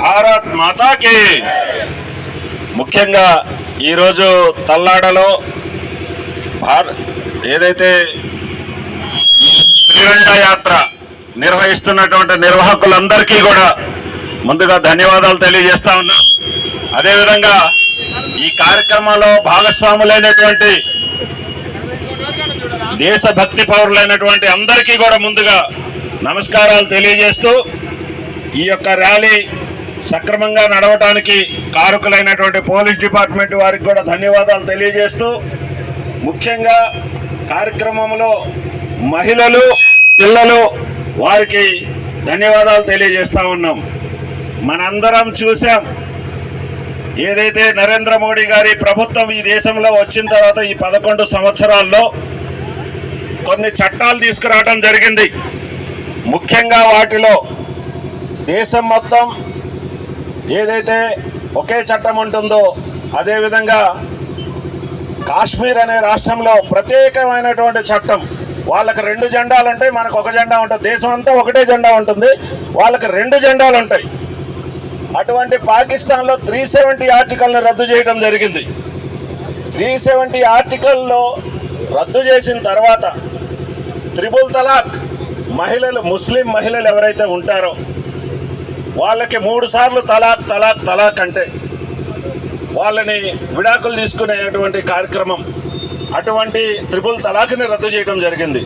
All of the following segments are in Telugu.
భారత్ మాతాకి. ముఖ్యంగా ఈరోజు తల్లాడలో భార ఏదైతే త్రిరంగ యాత్ర నిర్వహిస్తున్నటువంటి నిర్వాహకులందరికీ కూడా ముందుగా ధన్యవాదాలు తెలియజేస్తా ఉన్నా. అదేవిధంగా ఈ కార్యక్రమంలో భాగస్వాములైనటువంటి దేశభక్తి పౌరులైనటువంటి అందరికీ కూడా ముందుగా నమస్కారాలు తెలియజేస్తూ ఈ యొక్క ర్యాలీ సక్రమంగా నడవటానికి కారుకులైనటువంటి పోలీస్ డిపార్ట్మెంట్ వారికి కూడా ధన్యవాదాలు తెలియజేస్తూ ముఖ్యంగా కార్యక్రమంలో మహిళలు పిల్లలు వారికి ధన్యవాదాలు తెలియజేస్తూ ఉన్నాం. మనందరం చూసాం ఏదైతే నరేంద్ర మోడీ గారి ప్రభుత్వం ఈ దేశంలో వచ్చిన తర్వాత ఈ పదకొండు సంవత్సరాల్లో కొన్ని చట్టాలు తీసుకురావడం జరిగింది. ముఖ్యంగా వాటిలో దేశం మొత్తం ఏదైతే ఒకే చట్టం ఉంటుందో అదేవిధంగా కాశ్మీర్ అనే రాష్ట్రంలో ప్రత్యేకమైనటువంటి చట్టం. వాళ్ళకి రెండు జెండాలు ఉంటాయి మనకు ఒక జెండా ఉంటుంది. దేశం అంతా ఒకటే జెండా ఉంటుంది. వాళ్ళకి రెండు జెండాలు ఉంటాయి. అటువంటి పాకిస్తాన్లో త్రీ సెవెంటీ ఆర్టికల్ని రద్దు చేయడం జరిగింది. త్రీ సెవెంటీ ఆర్టికల్లో రద్దు చేసిన తర్వాత త్రిబుల్ తలాక్ మహిళలు ముస్లిం మహిళలు ఎవరైతే ఉంటారో వాళ్ళకి మూడు సార్లు తలాక్ తలాక్ తలాక్ అంటే వాళ్ళని విడాకులు తీసుకునేటువంటి కార్యక్రమం అటువంటి త్రిపుల్ తలాక్ని రద్దు చేయడం జరిగింది.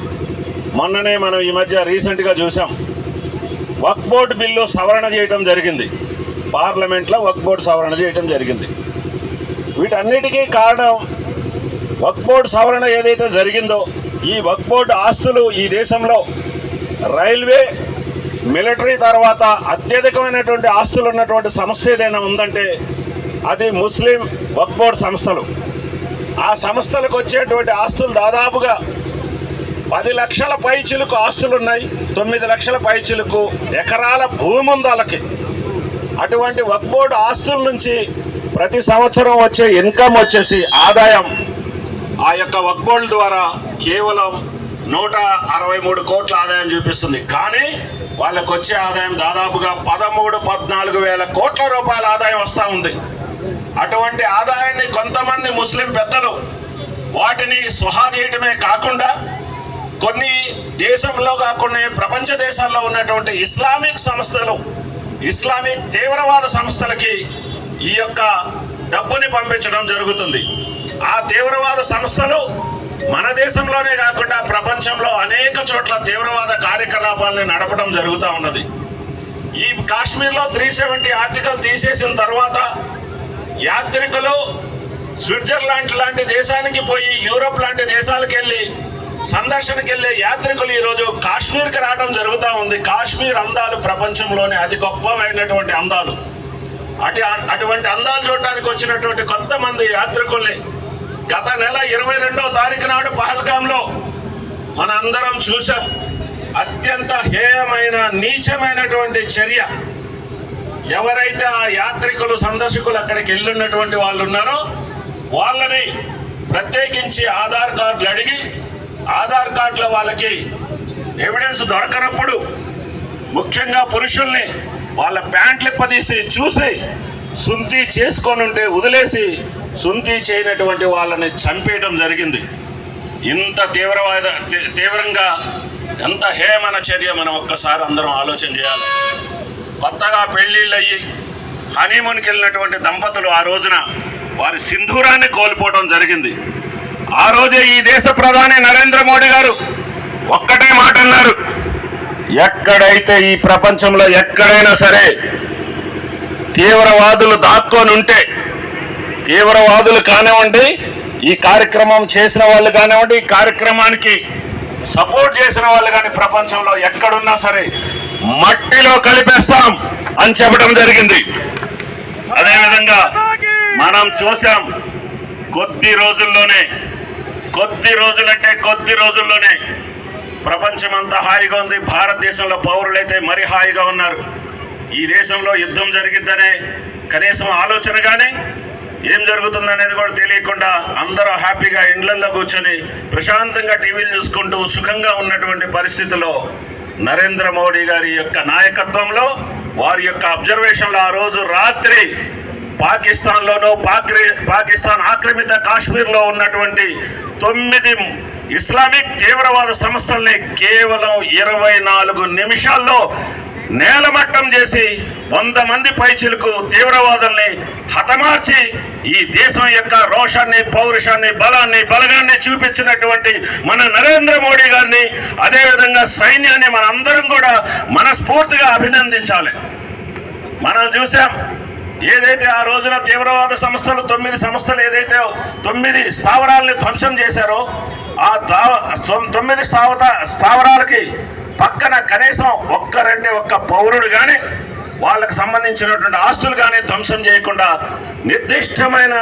మొన్ననే మనం ఈ మధ్య రీసెంట్గా చూసాం. వక్ బోర్డు బిల్లు సవరణ చేయడం జరిగింది. పార్లమెంట్లో వక్ బోర్డు సవరణ చేయడం జరిగింది. వీటన్నిటికీ కారణం వక్ బోర్డు సవరణ ఏదైతే జరిగిందో ఈ వక్ బోర్డు ఆస్తులు ఈ దేశంలో రైల్వే మిలిటరీ తర్వాత అత్యధికమైనటువంటి ఆస్తులు ఉన్నటువంటి సంస్థ ఏదైనా ఉందంటే అది ముస్లిం వక్బోర్డ్ సంస్థలు. ఆ సంస్థలకు వచ్చేటువంటి ఆస్తులు దాదాపుగా పది లక్షల పైచులకు ఆస్తులు ఉన్నాయి తొమ్మిది లక్షల పైచులకు ఎకరాల భూమి ఉంది వాళ్ళకి. అటువంటి వక్ బోర్డు ఆస్తుల నుంచి ప్రతి సంవత్సరం వచ్చే ఇన్కమ్ వచ్చేసి ఆదాయం ఆ యొక్క వక్ బోర్డు ద్వారా కేవలం నూట అరవై మూడు కోట్ల ఆదాయం చూపిస్తుంది. కానీ వాళ్ళకు వచ్చే ఆదాయం దాదాపుగా పదమూడు పద్నాలుగు వేల కోట్ల రూపాయల ఆదాయం వస్తూ ఉంది. అటువంటి ఆదాయాన్ని కొంతమంది ముస్లిం పెద్దలు వాటిని స్వహా చేయడమే కాకుండా కొన్ని దేశంలో కాకుండా ప్రపంచ దేశాల్లో ఉన్నటువంటి ఇస్లామిక్ సంస్థలు ఇస్లామిక్ తీవ్రవాద సంస్థలకి ఈ యొక్క డబ్బుని పంపించడం జరుగుతుంది. ఆ తీవ్రవాద సంస్థలు మన దేశంలోనే కాకుండా ప్రపంచంలో అనేక చోట్ల తీవ్రవాద కార్యకలాపాలను నడపడం జరుగుతూ ఉన్నది. ఈ కాశ్మీర్లో త్రీ సెవెంటీ ఆర్టికల్ తీసేసిన తర్వాత యాత్రికులు స్విట్జర్లాండ్ లాంటి దేశానికి పోయి యూరోప్ లాంటి దేశాలకు వెళ్ళి సందర్శనకి వెళ్ళే యాత్రికులు ఈరోజు కాశ్మీర్కి రావడం జరుగుతూ ఉంది. కాశ్మీర్ అందాలు ప్రపంచంలోనే అతి గొప్పమైనటువంటి అందాలు. అటు అటువంటి అందాలు చూడడానికి వచ్చినటువంటి కొంతమంది యాత్రికుల్ని గత నెల ఇరవై రెండవ తారీఖు నాడు పహల్గాంలో మనందరం చూసాం అత్యంత హేయమైన నీచమైనటువంటి చర్య. ఎవరైతే ఆ యాత్రికులు సందర్శకులు అక్కడికి వెళ్ళున్నటువంటి వాళ్ళు ఉన్నారో వాళ్ళని ప్రత్యేకించి ఆధార్ కార్డులు అడిగి ఆధార్ కార్డులో వాళ్ళకి ఎవిడెన్స్ దొరకనప్పుడు ముఖ్యంగా పురుషుల్ని వాళ్ళ ప్యాంట్లు ఇప్పదీసి చూసి సుంతి చేసుకొని ఉంటే వదిలేసి సుంతి చేయనటువంటి వాళ్ళని చంపేయడం జరిగింది. ఇంత తీవ్రవాద తీవ్రంగా ఎంత హేమన చర్య మనం ఒక్కసారి అందరం ఆలోచన చేయాలి. కొత్తగా పెళ్ళిళ్ళు అయ్యి హనీమూన్కి వెళ్ళినటువంటి దంపతులు ఆ రోజున వారి సింధూరాన్ని కోల్పోవడం జరిగింది. ఆ రోజే ఈ దేశ ప్రధాని నరేంద్ర మోడీ గారు ఒక్కటే మాట అన్నారు. ఎక్కడైతే ఈ ప్రపంచంలో ఎక్కడైనా సరే తీవ్రవాదులు దాక్కొని ఉంటే తీవ్రవాదులు కానివ్వండి ఈ కార్యక్రమం చేసిన వాళ్ళు కానివ్వండి ఈ కార్యక్రమానికి సపోర్ట్ చేసిన వాళ్ళు కానీ ప్రపంచంలో ఎక్కడున్నా సరే మట్టిలో కలిపేస్తాం అని చెప్పడం జరిగింది. అదేవిధంగా మనం చూసాం కొద్ది రోజుల్లోనే కొద్ది రోజులంటే కొద్ది రోజుల్లోనే ప్రపంచమంతా హాయిగా ఉంది. భారతదేశంలో పౌరులైతే మరి హాయిగా ఉన్నారు. ఈ దేశంలో యుద్ధం జరిగిద్దనే కనీసం ఆలోచన కానీ ఏం జరుగుతుందనేది కూడా తెలియకుండా అందరూ హ్యాపీగా ఇండ్లల్లో కూర్చొని ప్రశాంతంగా టీవీలు చూసుకుంటూ సుఖంగా ఉన్నటువంటి పరిస్థితిలో నరేంద్ర మోడీ గారి యొక్క నాయకత్వంలో వారి యొక్క అబ్జర్వేషన్లో ఆ రోజు రాత్రి పాకిస్తాన్లోనూ పాక్రి పాకిస్తాన్ ఆక్రమిత కాశ్మీర్లో ఉన్నటువంటి తొమ్మిది ఇస్లామిక్ తీవ్రవాద సంస్థల్ని కేవలం ఇరవై నాలుగు నిమిషాల్లో నేలమట్టం చేసి వంద మంది పైచిలకు తీవ్రవాదుల్ని హతమార్చి ఈ దేశం యొక్క రోషాన్ని పౌరుషాన్ని బలాన్ని బలగాన్ని చూపించినటువంటి మన నరేంద్ర మోడీ గారిని అదేవిధంగా సైన్యాన్ని మన అందరం కూడా మనస్ఫూర్తిగా అభినందించాలి. మనం చూసాం ఏదైతే ఆ రోజున తీవ్రవాద సంస్థలు తొమ్మిది సంస్థలు ఏదైతే తొమ్మిది స్థావరాలని ధ్వంసం చేశారో ఆ తొమ్మిది స్థావత స్థావరాలకి పక్కన కనీసం ఒక్కరంటే ఒక్క పౌరుడు కానీ వాళ్ళకు సంబంధించినటువంటి ఆస్తులు కానీ ధ్వంసం చేయకుండా నిర్దిష్టమైన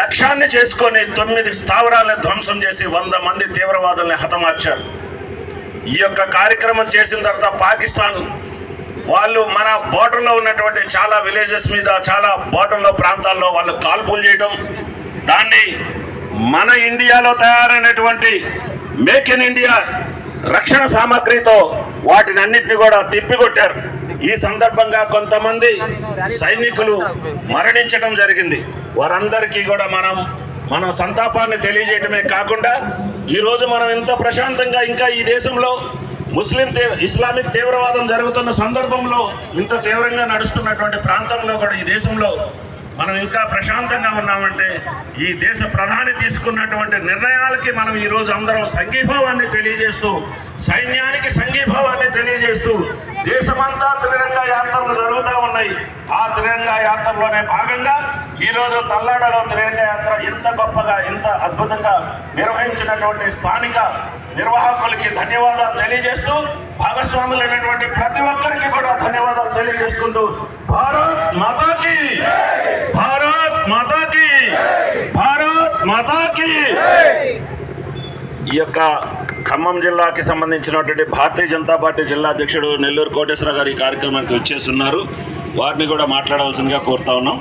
లక్ష్యాన్ని చేసుకొని తొమ్మిది స్థావరాలను ధ్వంసం చేసి వంద మంది తీవ్రవాదుల్ని హతమార్చారు. ఈ యొక్క కార్యక్రమం చేసిన తర్వాత పాకిస్తాన్ వాళ్ళు మన బోర్డర్లో ఉన్నటువంటి చాలా విలేజెస్ మీద చాలా బోర్డర్లో ప్రాంతాల్లో వాళ్ళు కాల్పులు చేయడం దాన్ని మన ఇండియాలో తయారైనటువంటి మేక్ ఇన్ ఇండియా రక్షణ సామాగ్రితో వాటిని అన్నింటినీ కూడా తిప్పికొట్టారు. ఈ సందర్భంగా కొంతమంది సైనికులు మరణించడం జరిగింది. వారందరికీ కూడా మనం మన సంతాపాన్ని తెలియజేయటమే కాకుండా ఈరోజు మనం ఇంత ప్రశాంతంగా ఇంకా ఈ దేశంలో ముస్లిం తే- ఇస్లామిక్ తీవ్రవాదం జరుగుతున్న సందర్భంలో ఇంత తీవ్రంగా నడుస్తున్నటువంటి ప్రాంతంలో కూడా ఈ దేశంలో మనం ఇంకా ప్రశాంతంగా ఉన్నామంటే ఈ దేశ ప్రధాని తీసుకున్నటువంటి నిర్ణయాలకి మనం ఈరోజు అందరం సంఘీభావాన్ని తెలియజేస్తూ సైన్యానికి సంఘీభావాన్ని తెలియజేస్తూ దేశమంతా త్రిరంగ యాత్రలు జరుగుతూ ఉన్నాయి. ఆ త్రిరంగ యాత్రలోనే భాగంగా ఈరోజు తల్లాడలో త్రిరంగ యాత్ర ఇంత గొప్పగా ఇంత అద్భుతంగా నిర్వహించినటువంటి స్థానిక నిర్వాహకులకి ధన్యవాదాలు తెలియజేస్తూ భాగస్వాములైనటువంటి ప్రతి ఒక్కరికి కూడా ధన్యవాదాలు తెలియజేసుకుంటూ భారత్ మాతాకి! భారత్ మాతాకి! భారత్ మాతాకి! ఈ యొక్క ఖమ్మం జిల్లాకి సంబంధించినటువంటి భారతీయ జనతా పార్టీ జిల్లా అధ్యక్షుడు నెల్లూరు కోటేశ్వర గారు ఈ కార్యక్రమానికి వచ్చేస్తున్నారు. వారిని కూడా మాట్లాడవలసిందిగా కోరుతా ఉన్నాం.